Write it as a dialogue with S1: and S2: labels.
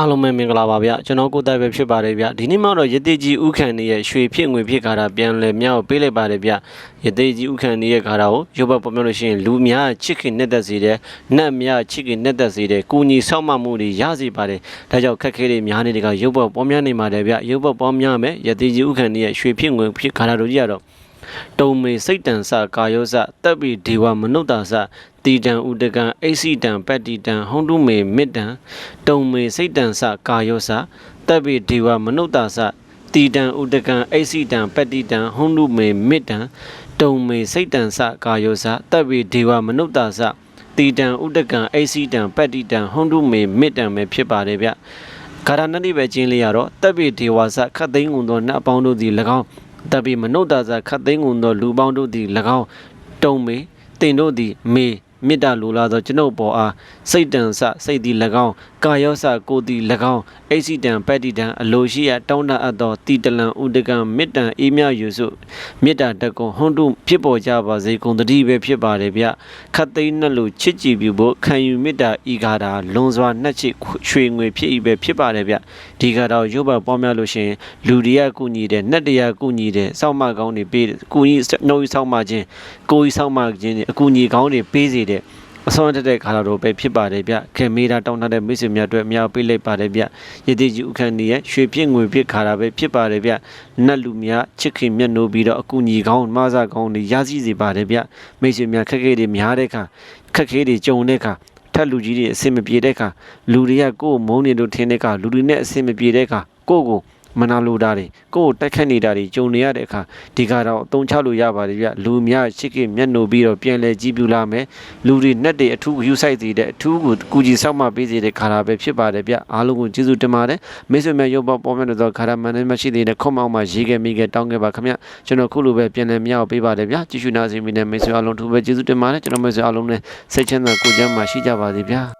S1: အားလုံးပဲမင်္ဂလာပါဗျကျွန်တော်ကိုယ်တိုင်ပဲဖြစ်ပါတယ်ဗျဒီနေ့မှတော့ရသေးကြီးဥခန့်နေရဲ့ရွှေဖြစ်ငွေဖြစ်ခါတာပြန်လဲမြောက်ပေးလိုက်ပါတယ်ဗျရသေးကြီးဥခန့်နေရဲ့ခါတာကိုရုပ်ဘက်ပေါ်ပြလို့ရှိရင်လူများချစ်ခင်နဲ့သက်စေတယ်နတ်များချစ်ခင်နဲ့သက်စေတယ်ကုညီဆောက်မှမှုတွေရစေပါတယ်ဒါကြောင့်ခက်ခဲတွေများနေတဲ့ကရုပ်ဘက်ပေါ်များနေပါတယ်ဗျရုပ်ဘက်ပေါ်များမယ်ရသေးကြီးဥခန့်နေရဲ့ရွှေဖြစ်ငွေဖြစ်ခါတာတို့ကြီးကတော့ တုံမေစိတ်တန်စကာယောစတပ်ပိဒေဝမနုဿာစတီတံဥဒကံအိစီတံပတ္တိတံဟောတုမေမေတ္တံတုံမေစိတ်တန်စကာယောစတပ်ပိဒေဝမနုဿာစတီတံဥဒကံအိစီတံပတ္တိတံဟောတုမေမေတ္တံတုံမေစိတ်တန်စကာယောစတပ်ပိဒေဝမနုဿာစတီတံဥဒကံအိစီတံပတ္တိတံဟောတုမေမေတ္တံပဲဖြစ်ပါတယ်ဗျကာရဏတိပဲကျင်းလေးရတော့တပ်ပိဒေဝစခတ်သိန်းကုန်သောနတ်အပေါင်းတို့သည်၎င်း တပိမနုဿာဇာခတ်သိန်းကုန်သောလူပေါင်းတို့သည်၎င်းတုံမေတင်တို့သည်မေ မေတ္တာလိုလားသောကျွန်ုပ်ပေါ်အားစိတ်တန်ဆစိတ်သည်၎င်းကာယောဆကိုယ်သည်၎င်းအိစီတံပတ္တိတံအလိုရှိရတောင်းတအပ်သောတီတလံဥဒကံမေတ္တံအေးမြယူစုမေတ္တာတကုံဟွန်းတုဖြစ်ပေါ်ကြပါစေကုန်တည်းပဲဖြစ်ပါတယ်ဗျခတ်သိန်းနှလို့ချစ်ကြည်ပြုဖို့ခံယူမေတ္တာဤကားတာလွန်စွာနှက်ချစ်ရွှေငွေဖြစ်ဤပဲဖြစ်ပါတယ်ဗျဒီကတော့ရုပ်ဘပေါင်းများလို့ရှိရင်လူတွေကကုညီတယ်နတ်တွေကကုညီတယ်စောင့်မကောင်းတွေပေးတယ်ကုညီနှုတ်စောင့်မခြင်းကိုယ်ကြီးစောင့်မခြင်းတွေအကူညီကောင်းတွေပေးစေတယ်အစွမ်းတက်တဲ့ခါတော်ပဲဖြစ်ပါတယ်ဗျခင်မေးတာတောင်းတတဲ့မိတ်ဆွေများအတွက်အများပေးလိုက်ပါတယ်ဗျရည်တည်ကြီးဥခန့်နေရဲ့ရွှေပြည့်ငွေပြည့်ခါတာပဲဖြစ်ပါတယ်ဗျနတ်လူများချစ်ခင်မြတ်နိုးပြီးတော့အကူညီကောင်းမဆကောင်းတွေရရှိစေပါတယ်ဗျမိတ်ဆွေများခက်ခဲတွေများတဲ့ခါခက်ခဲတွေကြုံတဲ့ခါထက်လူကြီးတွေအဆင်မပြေတဲ့ခါလူတွေကကိုယ်မုန်းနေလို့ထင်တဲ့ခါလူတွေနဲ့အဆင်မပြေတဲ့ခါကိုယ့်ကို မနာလိုတာတွေကိုယ်တိုက်ခတ်နေတာတွေကြုံနေရတဲ့အခါဒီကတော့အသုံးချလို့ရပါတယ်ဗျလူများချစ်ခင်မျက်နှိုပြီးတော့ပြန်လဲကြည့်ပြလာမယ်လူတွေနဲ့တွေအထူးယူဆိုင်စေတဲ့အထူးကိုကူကြီးဆောက်မှပေးစေတဲ့ခါလာပဲဖြစ်ပါတယ်ဗျအားလုံးကိုကျေးဇူးတင်ပါတယ်မိတ်ဆွေများရုပ်ပေါ်ပေါ်မြတ်တဲ့ခါရမန်နဲ့မရှိသေးတဲ့ခွန်မောင်မှာရေးခဲ့မိခဲ့တောင်းခဲ့ပါခင်ဗျကျွန်တော်ခုလိုပဲပြန်လဲမြောက်ပေးပါတယ်ဗျကြည့်ရှုနာစီမိနဲ့မိတ်ဆွေအားလုံးထူပဲကျေးဇူးတင်ပါတယ်ကျွန်တော်မိတ်ဆွေအားလုံးနဲ့စိတ်ချမ်းသာကိုယ်ကျန်းမာရှိကြပါစေဗျ